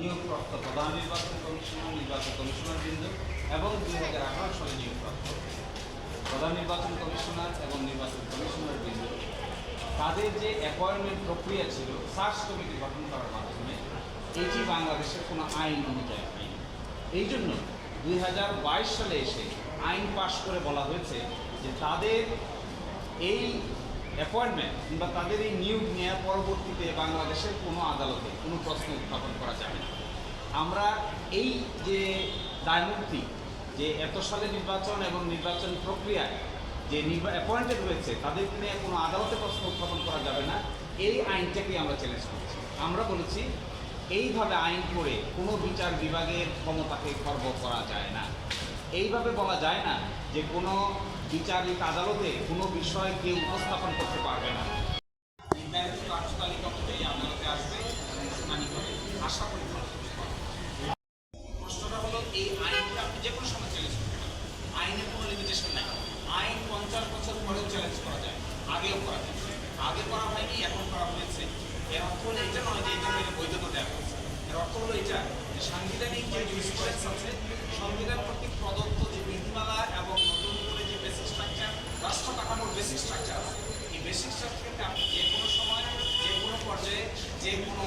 নিয়োগপ্রাপ্ত প্রধান নির্বাচন কমিশনার নির্বাচন কমিশনার বৃন্দ এবং দুই হাজার আঠারো সালে নিয়োগপ্রাপ্ত প্রধান নির্বাচন কমিশনার এবং নির্বাচন কমিশনার বৃন্দ তাদের যে অ্যাপয়েন্টমেন্ট প্রক্রিয়া ছিল সার্চ কমিটি গঠন করার মাধ্যমে, এটি বাংলাদেশের কোনো আইন অনুযায়ী হয়নি। এই জন্য দুই হাজার বাইশ সালে এসে আইন পাশ করে বলা হয়েছে যে তাদের এই অ্যাপয়েন্টমেন্ট কিংবা তাদের এই নিয়োগ নেওয়ার পরবর্তীতে বাংলাদেশের কোনো আদালতে কোনো প্রশ্ন উত্থাপন আমরা এই যে দায়মুক্তি যে এত সালে নির্বাচন এবং নির্বাচন প্রক্রিয়ায় যে অ্যাপয়েন্টেড রয়েছে তাদেরকে নিয়ে কোনো আদালতে প্রশ্ন উত্থাপন করা যাবে না। এই আইনটাকেই আমরা চ্যালেঞ্জ করছি। আমরা বলেছি, এইভাবে আইন করে কোনো বিচার বিভাগের ক্ষমতাকে খর্ব করা যায় না। এইভাবে বলা যায় না যে কোনো বিচারিক আদালতে কোনো বিষয় কেউ উপস্থাপন করতে পারবে না। নির্ধারিত কার্যতালিকা অনুযায়ী আদালতে আসবে আশা করি পঞ্চাশ বছর পরেও চ্যালেঞ্জ করা যায়, আগেও করা যায়। আগে করা হয়নি, এখন করা হয়েছে। এর অর্থ হলো এটা নয় যে এটা থেকে বৈধতা দেওয়া হয়েছে। এর অর্থ হলো এটা, যে সাংবিধানিক যে জুরিসপ্রুডেন্স আছে সংবিধান কর্তৃক প্রদত্ত যে নীতিমালা এবং নতুন করে যে বেসিক স্ট্রাকচার রাষ্ট্র কাঠামোর বেসিক স্ট্রাকচার আছে, এই বেসিক স্ট্রাকচারকে আপনি যে কোনো সময় যে কোনো পর্যায়ে যে কোনো